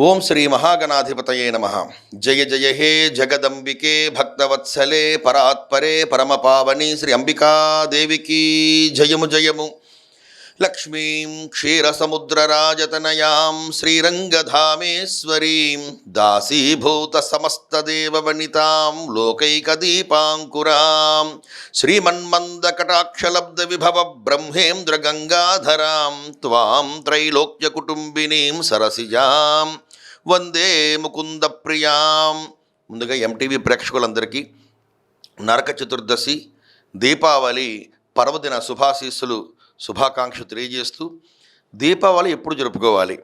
ओम श्री महागणाधिपत नम। जय जय हे जगदंबिके भक्तवत्सले, परात्परे परम पावनी श्री अंबिका देवी की, जयमु जयमु। లక్ష్మీం క్షీరసముద్రరాజతనయాం శ్రీరంగధామేశ్వరీం దాసీభూత సమస్తదేవవనితాం లోకైకదీపాంకురాం శ్రీమన్మందకటాక్షలబ్ధ విభవ బ్రహ్మేంద్ర గంగాధరాం త్వాం త్రైలోక్యకుటుంబినీం సరసిజాం వందే ముకుంద ప్రియాం ముందుగా ఎంటీవీ ప్రేక్షకులందరికీ నరక చతుర్దశి దీపావళి పర్వదిన శుభాశీస్సులు శుభాకాంక్షలు తెలియజేస్తూ దీపావళి ఎప్పుడు జరుపుకోవాలి?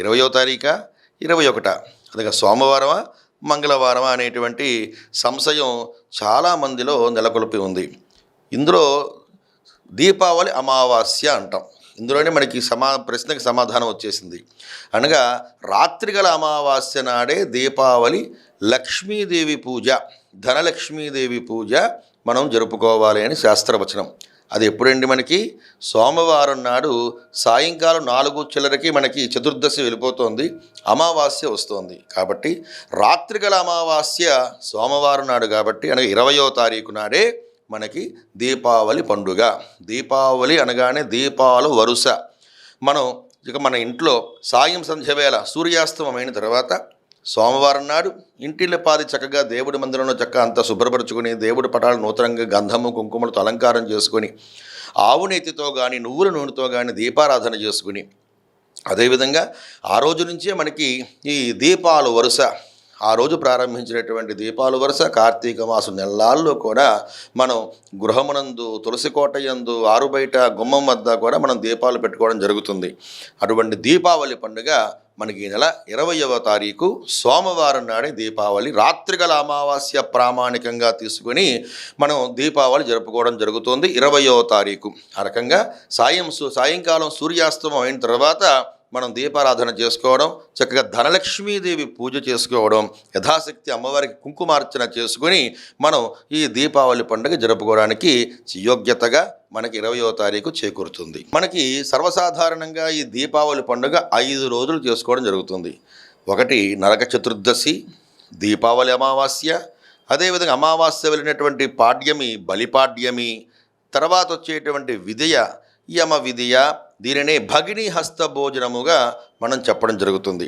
ఇరవయో తారీఖా? ఇరవై ఒకట అదగా సోమవారమా? మంగళవారమా అనేటువంటి సంశయం చాలామందిలో నెలకొల్పి ఉంది. ఇందులో దీపావళి అమావాస్య అంటాం. ఇందులోనే మనకి సమా ప్రశ్నకి సమాధానం వచ్చేసింది. అనగా రాత్రిగల అమావాస్య నాడే దీపావళి లక్ష్మీదేవి పూజ ధనలక్ష్మీదేవి పూజ మనం జరుపుకోవాలి అని శాస్త్రవచనం. అది ఎప్పుడండి మనకి? సోమవారం నాడు సాయంకాలం నాలుగు చిల్లరకి మనకి చతుర్దశి వెళ్ళిపోతుంది. అమావాస్య వస్తుంది. కాబట్టి రాత్రిగల అమావాస్య సోమవారం నాడు కాబట్టి అనగా ఇరవయో తారీఖు నాడే మనకి దీపావళి పండుగ. దీపావళి అనగానే దీపాలు వరుస. మనం ఇక మన ఇంట్లో సాయం సంధ్య వేళ సూర్యాస్తమం అయిన తర్వాత సోమవారం నాడు ఇంటిలో పాది చక్కగా దేవుడి మందిరంలో చక్క అంతా శుభ్రపరుచుకుని దేవుడి పటాలు నూతనంగా గంధము కుంకుమలతో అలంకారం చేసుకొని ఆవు నెత్తితో కానీ నువ్వుల నూనెతో కానీ దీపారాధన చేసుకుని అదేవిధంగా ఆ రోజు నుంచే మనకి ఈ దీపాలు వరుస ఆ రోజు ప్రారంభించినటువంటి దీపాలు వరుస కార్తీక మాసం నెలల్లో కూడా మనం గృహమునందు తులసి కోట యందు గుమ్మం వద్ద కూడా మనం దీపాలు పెట్టుకోవడం జరుగుతుంది. అటువంటి దీపావళి పండుగ మనకి ఈ నెల ఇరవయవ తారీఖు సోమవారం నాడే దీపావళి. రాత్రిగల అమావాస్య ప్రామాణికంగా తీసుకుని మనం దీపావళి జరుపుకోవడం జరుగుతుంది ఇరవయవ తారీఖు. ఆ రకంగా సాయం సు- సాయంకాలం సూర్యాస్తమం అయిన తర్వాత మనం దీపారాధన చేసుకోవడం చక్కగా ధనలక్ష్మీదేవి పూజ చేసుకోవడం యథాశక్తి అమ్మవారికి కుంకుమార్చన చేసుకుని మనం ఈ దీపావళి పండుగ జరుపుకోవడానికి యోగ్యతగా మనకి ఇరవయో తారీఖు చేకూరుతుంది. మనకి సర్వసాధారణంగా ఈ దీపావళి పండుగ ఐదు రోజులు చేసుకోవడం జరుగుతుంది. ఒకటి నరక చతుర్దశి దీపావళి అమావాస్య అదేవిధంగా అమావాస్య వెళ్ళినటువంటి పాడ్యమి బలిపాడ్యమి తర్వాత వచ్చేటువంటి విదయ యమ విదయ దీనినే భగిని హస్త భోజనముగా మనం చెప్పడం జరుగుతుంది.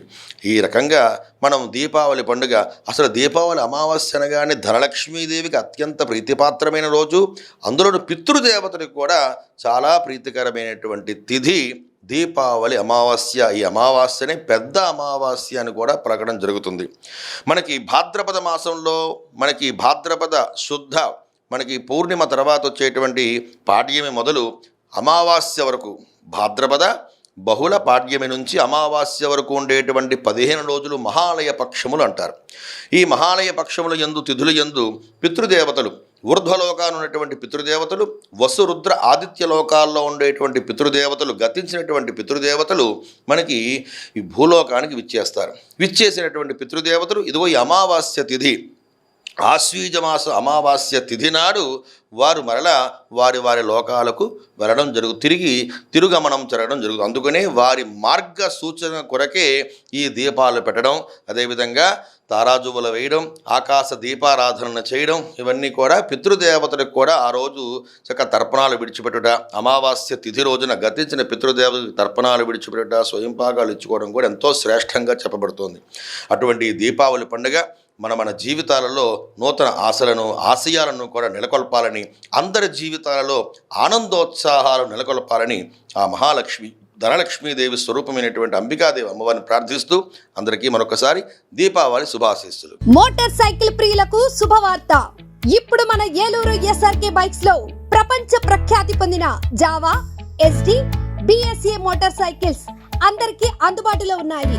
ఈ రకంగా మనం దీపావళి పండుగ అసలు దీపావళి అమావాస్య అనగానే ధనలక్ష్మీదేవికి అత్యంత ప్రీతిపాత్రమైన రోజు. అందులోని పితృదేవతలకు కూడా చాలా ప్రీతికరమైనటువంటి తిథి దీపావళి అమావాస్య. ఈ అమావాస్యనే పెద్ద అమావాస్య అని కూడా ప్రకటన జరుగుతుంది. మనకి భాద్రపద మాసంలో మనకి భాద్రపద శుద్ధ మనకి పూర్ణిమ తర్వాత వచ్చేటువంటి పాడ్యమి మొదలు అమావాస్య వరకు భాద్రపద బహుళ పాడ్యమి నుంచి అమావాస్య వరకు ఉండేటువంటి పదిహేను రోజులు మహాలయ పక్షములు అంటారు. ఈ మహాలయ పక్షముల యందు తిథులు యందు పితృదేవతలు ఊర్ధ్వలోకాలు ఉన్నటువంటి పితృదేవతలు వసురుద్ర ఆదిత్య లోకాల్లో ఉండేటువంటి పితృదేవతలు గతించినటువంటి పితృదేవతలు మనకి ఈ భూలోకానికి విచ్చేస్తారు. విచ్చేసినటువంటి పితృదేవతలు ఇదిగో ఈ అమావాస్య తిథి. ఆశ్వీజమాస అమావాస్య తిథి నాడు వారు మరలా వారి వారి లోకాలకు వెళ్ళడం జరుగు తిరిగి తిరుగమనం జరగడం జరుగుతుంది అందుకనే వారి మార్గ సూచన కొరకే ఈ దీపాలు పెట్టడం అదేవిధంగా తారాజువులు వేయడం ఆకాశ దీపారాధన చేయడం ఇవన్నీ కూడా పితృదేవతలకు కూడా ఆ రోజు చక్క తర్పణాలు విడిచిపెట్టుట అమావాస్య తిథి రోజున గతించిన పితృదేవతలకు తర్పణాలు విడిచిపెట్టుట స్వయంపాకాలు ఇచ్చుకోవడం కూడా ఎంతో శ్రేష్టంగా చెప్పబడుతోంది. అటువంటి దీపావళి పండుగ మన మన జీవితాలలో నూతన ఆశలను ఆశయాలను కూడా నెలకొల్పాలని అందరి జీవితాలలో ఆనందోత్సాహాలు నెలకొల్పాలని ఆ మహాలక్ష్మి ధనలక్ష్మీదేవి స్వరూపమైనటువంటి అంబికాదేవి అమ్మవారిని ప్రార్థిస్తూ అందరికీ మరొకసారి దీపావళి శుభాశీస్సులు. మోటార్ సైకిల్ ప్రియులకు శుభవార్త. ఇప్పుడు మన ఏలూరు ఎస్ఆర్కే బైక్స్లో ప్రపంచ ప్రఖ్యాతి పొందిన Jawa Yezdi BSA motor cycles అందరికీ అందుబాటులో ఉన్నాయి.